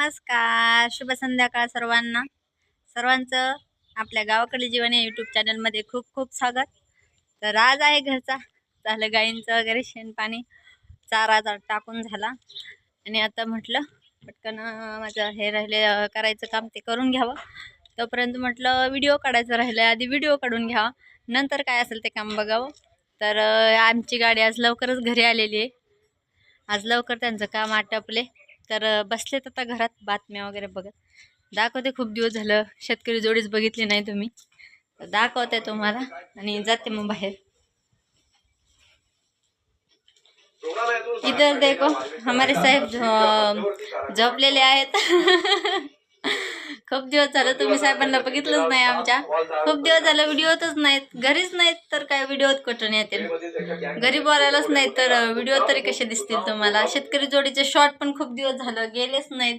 नमस्कार शुभ संध्याकाळ सर्वांना. सर्वांचं आपल्या गावाकडे जीवन या यूट्यूब चॅनलमध्ये खूप खूप स्वागत. तर आज आहे घरचा. झालं गाईंचं वगैरे शेणपाणी. चारा चा- टाकून झाला. आणि आता म्हटलं पटकन माझं हे राहिले करायचं काम ते करून घ्यावं. तोपर्यंत म्हटलं व्हिडिओ काढायचं राहिलं आधी व्हिडिओ काढून घ्यावा. नंतर काय असेल ते काम बघावं. तर आमची गाडी आज लवकरच घरी आलेली आहे. आज लवकर त्यांचं काम आटपले. तर बसलेत आता घरात बातम्या वगैरे बघत. दाखवते खूप दिवस झालं शेतकरी जोडीच बघितली नाही तुम्ही. तर दाखवते तुम्हाला आणि जाते मग बाहेर. इधर देखो हमारे साहेब झो- झोपलेले आहेत. खूप दिवस झालं तुम्ही साहेबांना बघितलंच नाही आमच्या. खूप दिवस झालं व्हिडिओतच नाहीत. घरीच नाहीत तर काय व्हिडिओत कुठून येतील? घरी बोलायलाच नाही तर व्हिडिओ तरी कसे दिसतील तुम्हाला? शेतकरी जोडीचे शॉर्ट पण खूप दिवस झालं गेलेच नाहीत.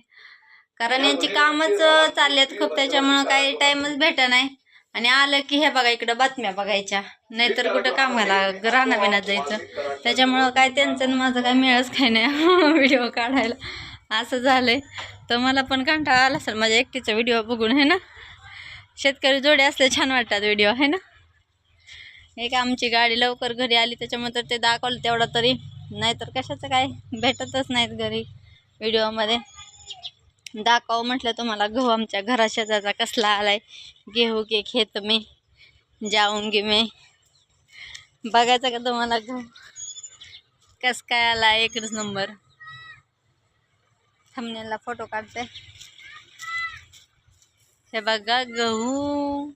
कारण यांची कामच चाललेत खूप. त्याच्यामुळं काही टाइमच भेटा नाही आणि आलं की हे बघा इकडं बातम्या बघायच्या. नाहीतर कुठं कामाला राहणं बिनात जायचं. त्याच्यामुळं काय त्यांचं माझं काय मिळच काही नाही. व्हिडिओ काढायला. असं झालंय. तर मला पण कंटाळा आला असेल. माझ्या एकटीचा व्हिडिओ बघून आहे ना? शेतकरी जोडे असले छान वाटतात व्हिडिओ आहे ना? एक आमची गाडी लवकर घरी आली त्याच्यामुळे तर ते दाखवलं तेवढं तरी. नाहीतर कशाचं काय? भेटतच नाहीत घरी व्हिडिओमध्ये दाखव म्हटलं तुम्हाला गहू आमच्या घरा शेजारचा कसला आलाय? गेहू के खेत जाऊन जाऊंगी मी. बघायचं का तुम्हाला गहू? कस काय आला एकच नंबर थमनेला फोटो काढते. हे बघा गहू.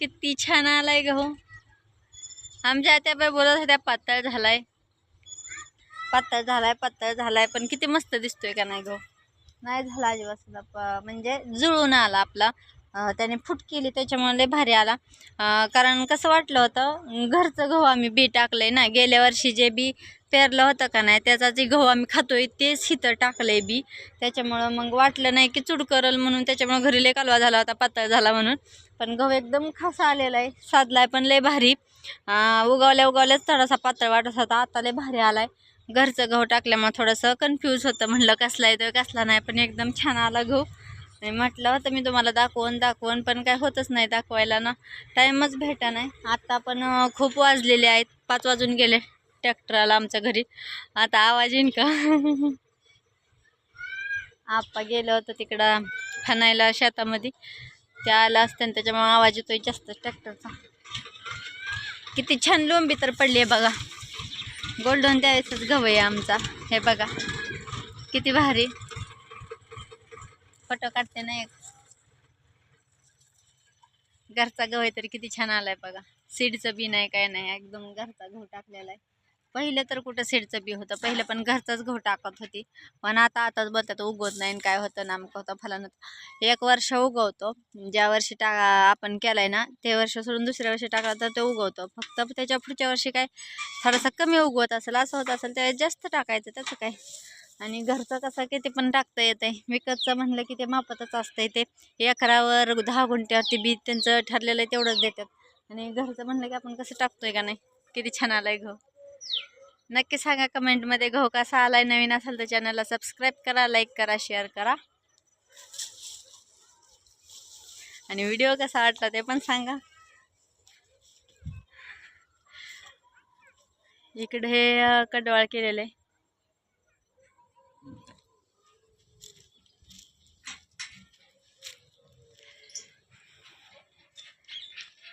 किती छान आलाय गहू. आमच्या त्या बाई बोलत होत्या पातळ झालाय. पातळ झालाय पातळ झालाय पण किती मस्त दिसतोय का नाही गहू? नाही झाला अजिबात म्हणजे जुळून आला आपला. त्याने फूट केली त्याच्यामुळे लय भारी आला. कारण कसं वाटलं होतं घरचं गहू आम्ही बी टाकलंय ना गेल्या वर्षी जे बी पेरलं होतं का नाही त्याचा जे गहू आम्ही खातोय तेच हिथं टाकलंय बी. त्याच्यामुळं मग वाटलं नाही की चूड करल म्हणून त्याच्यामुळं घरी लय कालवा झाला होता पातळ झाला म्हणून. पण गहू एकदम खासा आलेला आहे साधला आहे पण लय भारी. उगवल्या उगवल्याच थोडासा पातळ वाटत होता आता लय भारी आलाय. घरचं गहू टाकल्यामुळे थोडंसं कन्फ्यूज होतं म्हणलं कसला आहे तर कसला नाही पण एकदम छान आला गहू. आणि म्हटलं होतं मी तुम्हाला दाखवून दाखवून पण काय होतच नाही दाखवायला ना. टाईमच भेटा नाही आत्ता पण खूप वाजलेले आहेत पाच वाजून गेले. ट्रॅक्टरला आमच्या घरी. आता आवाज येईन का? आप्पा गेलं होतं तिकडं खणायला शेतामध्ये. त्या आला असते त्याच्यामुळे आवाज येतोय जास्त ट्रॅक्टरचा. किती छान लोंबी तर पडली आहे बघा. गोल्डन द्यायचाच गव आहे आमचा. हे बघा. किती भारी. फोटो काढते ना एक. घरचा गव आहे तरी किती छान आलाय बघा. सीडचं बी नाही काय नाही. एकदम घरचा गहू टाकलेला आहे. पहिलं तर कुठं सीडचं बी होतं. पहिलं पण घरचाच घो टाकत होती. पण आता आताच बोलतात उगवत नाही आणि काय होतं नामकं होतं फलानं. एक वर्ष उगवतो. ज्या वर्षी टा आपण केलाय ना ते वर्ष सोडून दुसऱ्या वर्षी टाकला तर ते उगवतो. फक्त त्याच्या पुढच्या वर्षी काय थोडासा कमी उगवत असेल असं होत असेल त्यावेळेस जास्त टाकायचं त्याचं काय. आणि घरचं कसं किती पण टाकता येते विकतचं म्हणलं की ते मापतच असतंय ते. एकरावर दहा गुंठ्यावरती बी त्यांचं ठरलेलं आहे तेवढंच देतात. आणि घरचं म्हणलं की आपण कसं टाकतोय का नाही? किती छान आलाय गहू. नक्की सांगा कमेंटमध्ये. गहू कसा आलाय नवीन असेल तर चॅनलला सबस्क्राईब करा लाईक करा शेअर करा. आणि व्हिडिओ कसा वाटला ते पण सांगा. इकडे हे कडवाळ केलेलं. आहे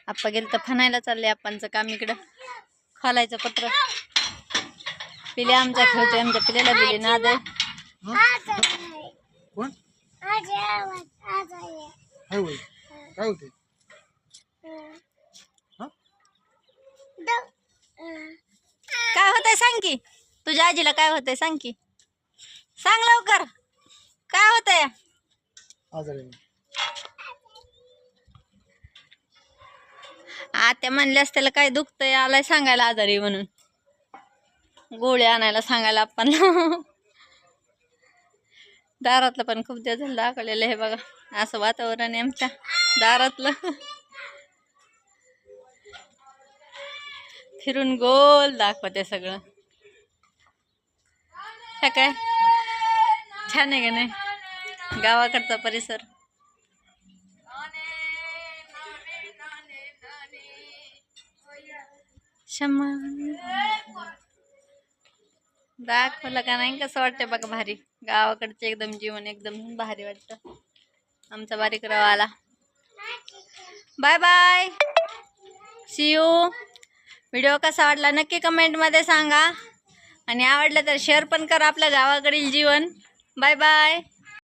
आप्पा गेलं तर फनायला चालले आप्पांचं काम इकडं. खोलायचं पत्र. पिले आमच्या खेळतोय आमच्या पिल्याला दिली नाद कोण? काय होईल काय होते काय होतंय सांग की. तुझ्या आजीला काय होतंय सांग की. सांग लवकर. काय होतंय? आत्या म्हणल्यास त्याला काय दुखतंय आलाय सांगायला आजारी म्हणून. गोळी आणायला सांगायला आपण. दारातलं पण खूप दिवस दाखवलेलं आहे बघा. असं वातावरण आहे आमच्या दारातलं. फिरून गोल दाखवते सगळं. हे काय? छान आहे का नाही? गावाकडचा परिसर. क्षमा दाखवलं का नाही? कसं वाटतं बघा भारी. गावाकडचे एकदम जीवन एकदम भारी वाटतं. आमचा बारीक रवाला bye bye see you video कसा वाटला नक्की कमेंटमध्ये सांगा. आणि आवडलं तर शेअर पण करा आपल्या गावाकडील जीवन. Bye bye